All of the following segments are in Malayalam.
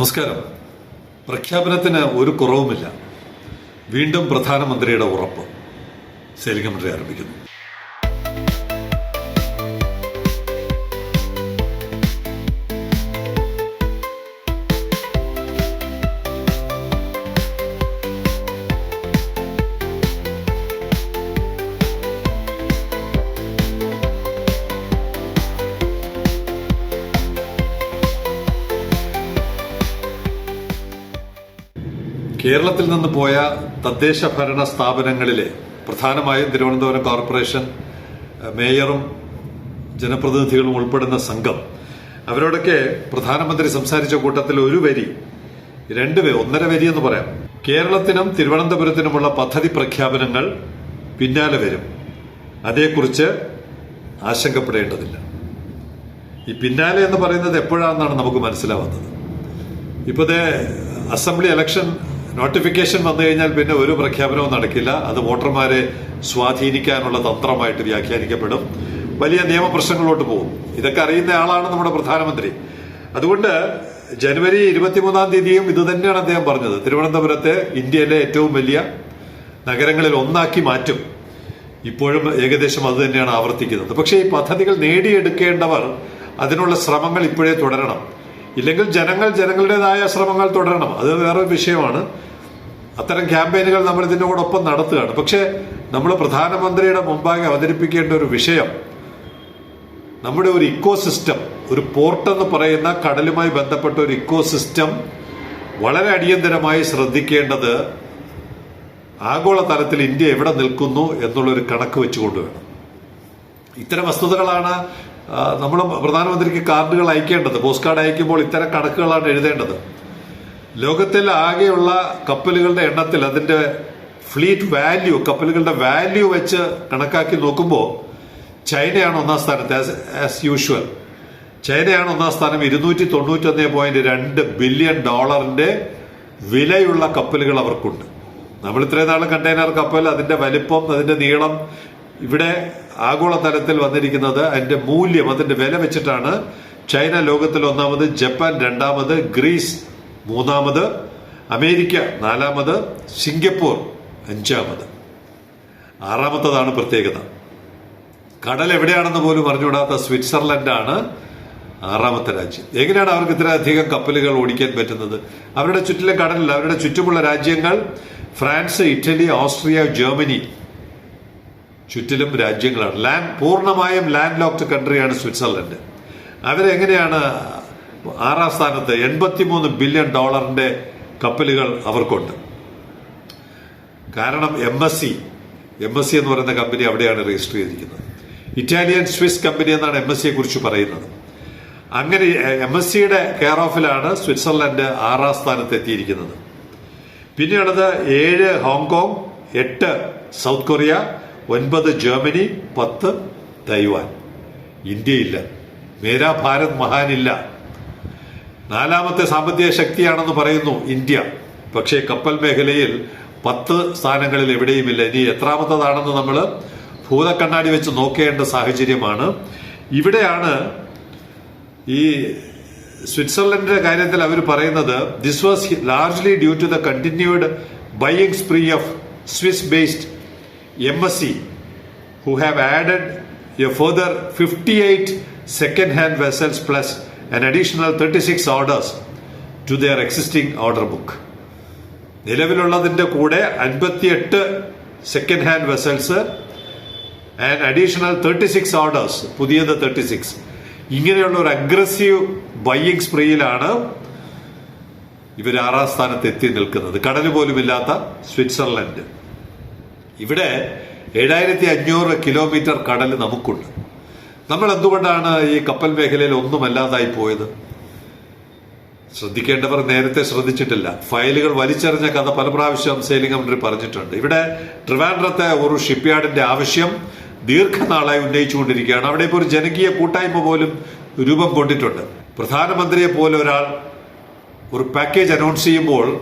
നമസ്കാരം. പ്രഖ്യാപനത്തിന് ഒരു കുറവുമില്ല. വീണ്ടും പ്രധാനമന്ത്രിയുടെ ഉറപ്പ്. സേലിംഗമന്ത്രി ആരംഭിക്കുന്നു. കേരളത്തിൽ നിന്ന് പോയ തദ്ദേശ ഭരണ സ്ഥാപനങ്ങളിലെ പ്രധാനമായും തിരുവനന്തപുരം കോർപ്പറേഷൻ മേയറും ജനപ്രതിനിധികളും ഉൾപ്പെടുന്ന സംഘം. അവരോടൊക്കെ പ്രധാനമന്ത്രി സംസാരിച്ച കൂട്ടത്തിൽ ഒരു വരി രണ്ട് വരി ഒന്നര വരി എന്ന് പറയാം. കേരളത്തിനും തിരുവനന്തപുരത്തിനുമുള്ള പദ്ധതി പ്രഖ്യാപനങ്ങൾ പിന്നാലെ വരും. അതേക്കുറിച്ച് ആശങ്കപ്പെടേണ്ടതില്ല. ഈ പിന്നാലെ എന്ന് പറയുന്നത് എപ്പോഴാണെന്നാണ് നമുക്ക് മനസ്സിലാവുന്നത്. ഇപ്പോഴത്തെ അസംബ്ലി ഇലക്ഷൻ നോട്ടിഫിക്കേഷൻ വന്നു കഴിഞ്ഞാൽ പിന്നെ ഒരു പ്രഖ്യാപനവും നടക്കില്ല. അത് വോട്ടർമാരെ സ്വാധീനിക്കാനുള്ള തന്ത്രമായിട്ട് വ്യാഖ്യാനിക്കപ്പെടും. വലിയ നിയമപ്രശ്നങ്ങളിലോട്ട് പോകും. ഇതൊക്കെ അറിയുന്ന ആളാണ് നമ്മുടെ പ്രധാനമന്ത്രി. അതുകൊണ്ട് ജനുവരി ഇരുപത്തിമൂന്നാം തീയതിയും ഇത് തന്നെയാണ് അദ്ദേഹം പറഞ്ഞത്. തിരുവനന്തപുരത്തെ ഇന്ത്യയിലെ ഏറ്റവും വലിയ നഗരങ്ങളിൽ ഒന്നാക്കി മാറ്റും. ഇപ്പോഴും ഏകദേശം അത് തന്നെയാണ് ആവർത്തിക്കുന്നത്. പക്ഷേ ഈ പദ്ധതികൾ നേടിയെടുക്കേണ്ടവർ അതിനുള്ള ശ്രമങ്ങൾ ഇപ്പോഴേ തുടരണം. ഇല്ലെങ്കിൽ ജനങ്ങൾ ജനങ്ങളുടേതായ ശ്രമങ്ങൾ തുടരണം. അത് വേറൊരു വിഷയമാണ്. അത്തരം ക്യാമ്പയിനുകൾ നമ്മൾ ഇതിനോടൊപ്പം നടത്തുകയാണ്. പക്ഷേ നമ്മൾ പ്രധാനമന്ത്രിയുടെ മുമ്പാകെ അവതരിപ്പിക്കേണ്ട ഒരു വിഷയം നമ്മുടെ ഒരു ഇക്കോ സിസ്റ്റം ഒരു പോർട്ട് എന്ന് പറയുന്ന കടലുമായി ബന്ധപ്പെട്ട ഒരു ഇക്കോ സിസ്റ്റം വളരെ അടിയന്തരമായി ശ്രദ്ധിക്കേണ്ടത് ആഗോളതലത്തിൽ ഇന്ത്യ എവിടെ നിൽക്കുന്നു എന്നുള്ളൊരു കണക്ക് വെച്ചുകൊണ്ട് വേണം. ഇത്തരം വസ്തുതകളാണ് നമ്മൾ പ്രധാനമന്ത്രിക്ക് കാർഡുകൾ അയക്കേണ്ടത്. പോസ്റ്റ് കാർഡ് അയക്കുമ്പോൾ ഇത്തരം കണക്കുകളാണ് എഴുതേണ്ടത്. ലോകത്തിൽ ആകെയുള്ള കപ്പലുകളുടെ എണ്ണത്തിൽ അതിന്റെ ഫ്ലീറ്റ് വാല്യൂ കപ്പലുകളുടെ വാല്യൂ വെച്ച് കണക്കാക്കി നോക്കുമ്പോൾ ചൈനയാണ് ഒന്നാം സ്ഥാനത്ത് ആസ് യൂഷ്വൽ ചൈനയാണ് ഒന്നാം സ്ഥാനം ഇരുന്നൂറ്റി തൊണ്ണൂറ്റൊന്ന് പോയിന്റ് രണ്ട് ബില്യൺ ഡോളറിന്റെ വിലയുള്ള കപ്പലുകൾ അവർക്കുണ്ട്. നമ്മൾ ഇത്രയും നാൾ കണ്ടെയ്നർ കപ്പൽ അതിന്റെ വലിപ്പം അതിന്റെ നീളം ഇവിടെ ആഗോളതലത്തിൽ വന്നിരിക്കുന്നത് അതിന്റെ മൂല്യം അതിന്റെ വില വെച്ചിട്ടാണ് ചൈന ലോകത്തിൽ ഒന്നാമത് ജപ്പാൻ രണ്ടാമത് ഗ്രീസ് മൂന്നാമത് അമേരിക്ക നാലാമത് സിംഗപ്പൂർ അഞ്ചാമത്. ആറാമത്തതാണ് പ്രത്യേകത. കടൽ എവിടെയാണെന്ന് പോലും അറിഞ്ഞുകൂടാത്ത സ്വിറ്റ്സർലൻഡാണ് ആറാമത്തെ രാജ്യം. എങ്ങനെയാണ് അവർക്ക് ഇത്രയധികം കപ്പലുകൾ ഓടിക്കാൻ പറ്റുന്നത്? അവരുടെ ചുറ്റിലെ കടലിൽ അവരുടെ ചുറ്റുമുള്ള രാജ്യങ്ങൾ ഫ്രാൻസ് ഇറ്റലി ഓസ്ട്രിയ ജർമ്മനി ചുറ്റിലും രാജ്യങ്ങളാണ്. ലാൻഡ് പൂർണമായും ലാൻഡ് ലോക്ഡ് കൺട്രിയാണ് സ്വിറ്റ്സർലൻഡ്. അവരെങ്ങനെയാണ് ആറാം സ്ഥാനത്ത് എൺപത്തിമൂന്ന് ബില്യൺ ഡോളറിന്റെ കപ്പലുകൾ അവർക്കുണ്ട്. കാരണം M S C M S C എന്ന് പറയുന്ന കമ്പനി അവിടെയാണ് രജിസ്റ്റർ ചെയ്തിരിക്കുന്നത്. ഇറ്റാലിയൻ സ്വിസ് കമ്പനി എന്നാണ് എം എസ് സിയെ കുറിച്ച് പറയുന്നത്. അങ്ങനെ എം എസ് സിയുടെ കെയർ ഓഫിലാണ് സ്വിറ്റ്സർലൻഡ് ആറാം സ്ഥാനത്ത് എത്തിയിരിക്കുന്നത്. പിന്നെയുള്ളത് ഏഴ് ഹോങ്കോങ് എട്ട് സൗത്ത് കൊറിയ ഒൻപത് ജർമ്മനി പത്ത് തൈവാൻ. ഇന്ത്യയില്ല. മേരാ ഭാരത് മഹാനില്ല. നാലാമത്തെ സാമ്പത്തിക ശക്തിയാണെന്ന് പറയുന്നു ഇന്ത്യ. പക്ഷേ കപ്പൽ മേഖലയിൽ പത്ത് സ്ഥാനങ്ങളിൽ എവിടെയുമില്ല. ഇനി എത്രാമത്തതാണെന്ന് നമ്മൾ ഭൂതക്കണ്ണാടി വെച്ച് നോക്കേണ്ട സാഹചര്യമാണ്. ഇവിടെയാണ് ഈ സ്വിറ്റ്സർലൻഡിന്റെ കാര്യത്തിൽ അവർ പറയുന്നത് this was largely due to the continued buying spree of Swiss based M S C who have added added a further 58 second-hand vessels plus an additional 36 orders to their existing order book. നിലവിലുള്ളതിന്റെ കൂടെ അൻപത്തിയെട്ട് second hand vessels and additional thirty six orders പുതിയത് തേർട്ടി സിക്സ് ഇങ്ങനെയുള്ള ഒരു അഗ്രസീവ് ബയ്യിങ് സ്പ്രീയിലാണ് ഇവർ ആറാം സ്ഥാനത്ത് എത്തി നിൽക്കുന്നത്. കടൽ പോലുമില്ലാത്ത സ്വിറ്റ്സർലൻഡ്. ഇവിടെ ഏഴായിരത്തി അഞ്ഞൂറ് കിലോമീറ്റർ കടൽ നമുക്കുണ്ട്. നമ്മൾ എന്തുകൊണ്ടാണ് ഈ കപ്പൽ മേഖലയിൽ ഒന്നുമല്ലാതായി പോയത്? ശ്രദ്ധിക്കേണ്ടവർ നേരത്തെ ശ്രദ്ധിച്ചിട്ടില്ല. ഫയലുകൾ വലിച്ചെറിഞ്ഞ കഥ പല പ്രാവശ്യം സെയിലിംഗ് കമ്പനി പറഞ്ഞിട്ടുണ്ട്. ഇവിടെ ട്രിവാൻഡ്രത്തെ ഒരു ഷിപ്പ്യാർഡിന്റെ ആവശ്യം ദീർഘനാളായി ഉന്നയിച്ചുകൊണ്ടിരിക്കുകയാണ്. അവിടെ ഇപ്പോൾ ഒരു ജനകീയ കൂട്ടായ്മ പോലും രൂപം കൊണ്ടിട്ടുണ്ട്. പ്രധാനമന്ത്രിയെ പോലെ ഒരാൾ ഒരു പാക്കേജ് അനൗൺസ് ചെയ്യുമ്പോൾ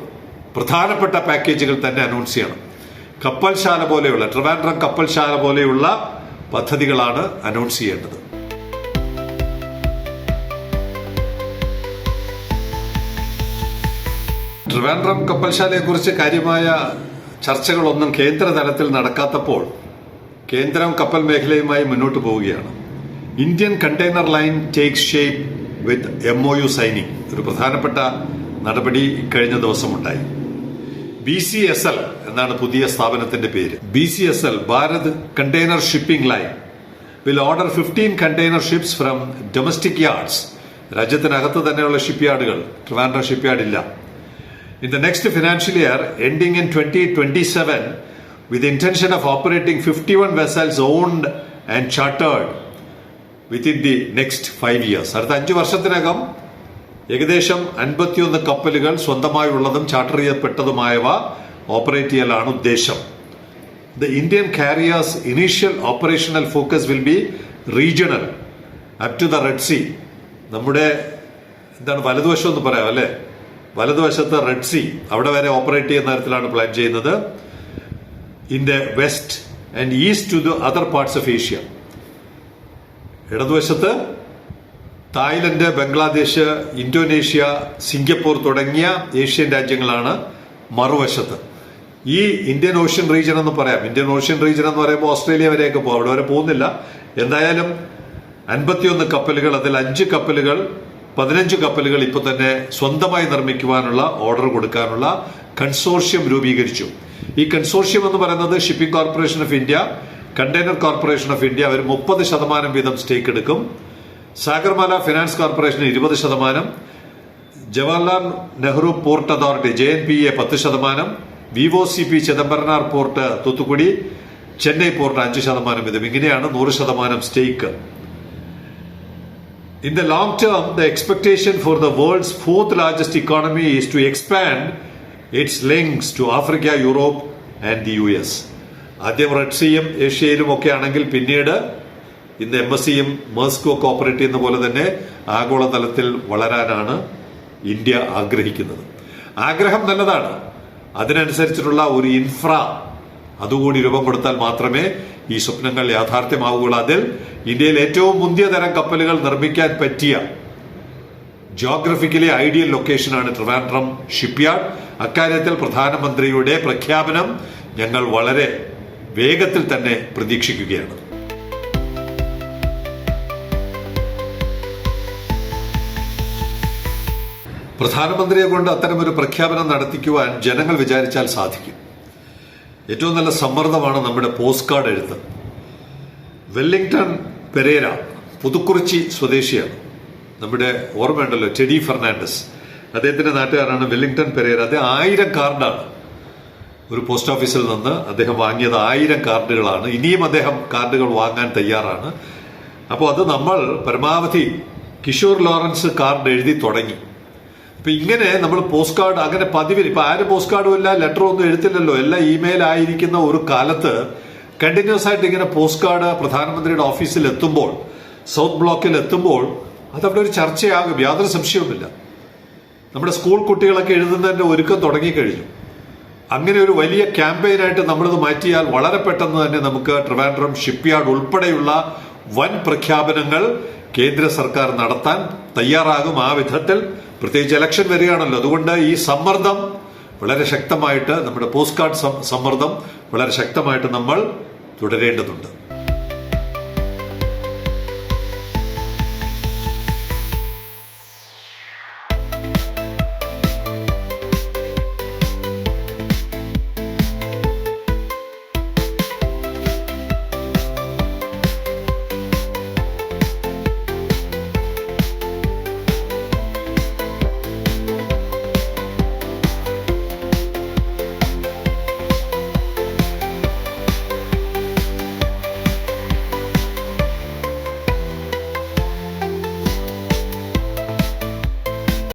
പ്രധാനപ്പെട്ട പാക്കേജുകൾ തന്നെ അനൗൺസ് ചെയ്യണം. കപ്പൽശാല പോലെയുള്ള ട്രിവാൻഡ്രം കപ്പൽശാല പോലെയുള്ള പദ്ധതികളാണ് അനൗൺസ് ചെയ്യേണ്ടത്. ട്രിവാൻഡ്രം കപ്പൽശാലയെ കുറിച്ച് കാര്യമായ ചർച്ചകളൊന്നും കേന്ദ്ര തലത്തിൽ നടക്കാത്തപ്പോൾ കേന്ദ്രം കപ്പൽ മേഖലയുമായി മുന്നോട്ട് പോവുകയാണ്. Indian container line take shape with M O U signing ഒരു പ്രധാനപ്പെട്ട നടപടി കഴിഞ്ഞ ദിവസമുണ്ടായി. ബി സി എസ് എൽ എന്നാണ് പുതിയ സ്ഥാപനത്തിന്റെ പേര്. B C S L Bharat container shipping line will order fifteen container ships from domestic yards രാജ്യത്തിനകത്ത് തന്നെയുള്ള ഷിപ്പ് ഷിപ്പ്യാർഡുകൾ ട്രിവാൻഡ്രം ഷിപ്പ്യാർഡ് ഇല്ല. In the In the next financial year, twenty in 2027, with intention intention of operating 51 vessels owned and chartered within the next five years അടുത്ത അഞ്ച് വർഷത്തിനകം ഏകദേശം അൻപത്തിയൊന്ന് കപ്പലുകൾ സ്വന്തമായുള്ളതും ചാർട്ടർ ചെയ്യപ്പെട്ടതുമായവ ഓപ്പറേറ്റ് ചെയ്യലാണ് ഉദ്ദേശം. The Indian carriers initial operational focus will be regional up to the Red Sea നമ്മുടെ എന്താണ് വലതുവശം എന്ന് പറയാം അല്ലേ? വലതുവശത്ത് റെഡ് സി അവിടെ വരെ ഓപ്പറേറ്റ് ചെയ്യുന്ന തരത്തിലാണ് പ്ലാൻ ചെയ്യുന്നത്. In the west and east to the other parts of Asia ഇടതുവശത്ത് തായ്ലൻഡ് ബംഗ്ലാദേശ് ഇന്തോനേഷ്യ സിംഗപ്പൂർ തുടങ്ങിയ ഏഷ്യൻ രാജ്യങ്ങളാണ് മറുവശത്ത്. ഈ ഇന്ത്യൻ ഓഷ്യൻ റീജിയൻ എന്ന് പറയാം. ഇന്ത്യൻ ഓഷ്യൻ റീജിയൻ എന്ന് പറയുമ്പോൾ ഓസ്ട്രേലിയ വരെയൊക്കെ പോകും. അവിടെ വരെ പോകുന്നില്ല. എന്തായാലും അൻപത്തിയൊന്ന് കപ്പലുകൾ അതിൽ അഞ്ച് കപ്പലുകൾ പതിനഞ്ച് കപ്പലുകൾ ഇപ്പോൾ തന്നെ സ്വന്തമായി നിർമ്മിക്കുവാനുള്ള ഓർഡർ കൊടുക്കാനുള്ള കൺസോർഷ്യം രൂപീകരിച്ചു. ഈ കൺസോർഷ്യം എന്ന് പറയുന്നത് shipping corporation of India container corporation of India അവർ മുപ്പത് ശതമാനം വീതം സ്റ്റേക്ക് എടുക്കും. സാഗർമാല ഫിനാൻസ് കോർപ്പറേഷന് ഇരുപത് ശതമാനം Jawaharlal Nehru port authority J N P A പത്ത് ശതമാനം V O C P Chidambaranar port Thoothukudi Chennai port അഞ്ച് ശതമാനം വീതം ഇങ്ങനെയാണ് നൂറ് ശതമാനം stake In the long term, the expectation for the world's fourth largest economy is to expand its links to Africa, Europe, and the US. ആദ്യം റഷ്യയും ഏഷ്യയിലും ഒക്കെ ആണെങ്കിൽ പിന്നീട് ഇന്ന് എം എസ് സിയും മേസ്കോ കോപ്പറേറ്റ് എന്ന പോലെ തന്നെ ആഗോളതലത്തിൽ വളരാനാണ് ഇന്ത്യ ആഗ്രഹിക്കുന്നത്. ആഗ്രഹം നല്ലതാണ്. അതിനനുസരിച്ചിട്ടുള്ള ഒരു ഇൻഫ്ര അതുകൂടി രൂപം കൊടുത്താൽ മാത്രമേ ഈ സ്വപ്നങ്ങൾ യാഥാർത്ഥ്യമാവുകയുള്ളൂ. അതിൽ ഇന്ത്യയിൽ ഏറ്റവും മുന്തിയ തരം കപ്പലുകൾ നിർമ്മിക്കാൻ പറ്റിയ ജോഗ്രഫിക്കലി ഐഡിയൽ ലൊക്കേഷനാണ് ട്രിവാൻഡ്രം ഷിപ്പ്യാർഡ് അക്കാര്യത്തിൽ പ്രധാനമന്ത്രിയുടെ പ്രഖ്യാപനം ഞങ്ങൾ വളരെ വേഗത്തിൽ തന്നെ പ്രതീക്ഷിക്കുകയാണ്. പ്രധാനമന്ത്രിയെ കൊണ്ട് അത്തരമൊരു പ്രഖ്യാപനം നടത്തിക്കുവാൻ ജനങ്ങൾ വിചാരിച്ചാൽ സാധിക്കും. ഏറ്റവും നല്ല സമ്മർദ്ദമാണ് നമ്മുടെ പോസ്റ്റ് കാർഡ് എഴുത്ത്. വെല്ലിംഗ്ടൺ പെരേര പുതുക്കുറിച്ചി സ്വദേശിയാണ്. നമ്മുടെ ഓർമ്മയുണ്ടല്ലോ ടെഡി ഫെർണാണ്ടസ്. അദ്ദേഹത്തിന്റെ നാട്ടുകാരാണ് വെല്ലിംഗ്ടൺ പെരേര. അദ്ദേഹം ആയിരം കാർഡാണ് ഒരു പോസ്റ്റ് ഓഫീസിൽ നിന്ന് അദ്ദേഹം വാങ്ങിയത് ആയിരം കാർഡുകളാണ്. ഇനിയും അദ്ദേഹം കാർഡുകൾ വാങ്ങാൻ തയ്യാറാണ്. അപ്പോൾ അത് നമ്മൾ പരമാവധി കിഷോർ ലോറൻസ് കാർഡ് എഴുതി തുടങ്ങി. അപ്പൊ ഇങ്ങനെ നമ്മൾ പോസ്റ്റ് കാർഡ് അങ്ങനെ പതിവിൽ ഇപ്പൊ ആരും പോസ്റ്റ് കാർഡും ഇല്ല ലെറ്ററും ഒന്നും എഴുത്തില്ലല്ലോ. എല്ലാം ഇമെയിൽ ആയിരിക്കുന്ന ഒരു കാലത്ത് കണ്ടിന്യൂസ് ആയിട്ട് ഇങ്ങനെ പോസ്റ്റ് കാർഡ് പ്രധാനമന്ത്രിയുടെ ഓഫീസിൽ എത്തുമ്പോൾ സൗത്ത് ബ്ലോക്കിൽ എത്തുമ്പോൾ അതവിടെ ഒരു ചർച്ചയാകും. യാതൊരു സംശയവുമില്ല. നമ്മുടെ സ്കൂൾ കുട്ടികളൊക്കെ എഴുതുന്നതിന്റെ ഒരുക്കം തുടങ്ങിക്കഴിഞ്ഞു. അങ്ങനെ ഒരു വലിയ ക്യാമ്പയിനായിട്ട് നമ്മളിത് മാറ്റിയാൽ വളരെ പെട്ടെന്ന് തന്നെ നമുക്ക് ട്രിവാൻഡ്രം ഷിപ്പ്യാർഡ് ഉൾപ്പെടെയുള്ള വൻ പ്രഖ്യാപനങ്ങൾ കേന്ദ്ര സർക്കാർ നടത്താൻ തയ്യാറാകും ആ വിധത്തിൽ. പ്രത്യേകിച്ച് ഇലക്ഷൻ വരികയാണല്ലോ. അതുകൊണ്ട് ഈ സമ്മർദ്ദം വളരെ ശക്തമായിട്ട് നമ്മുടെ പോസ്റ്റ് കാർഡ് സമ്മർദ്ദം വളരെ ശക്തമായിട്ട് നമ്മൾ തുടരേണ്ടതുണ്ട്.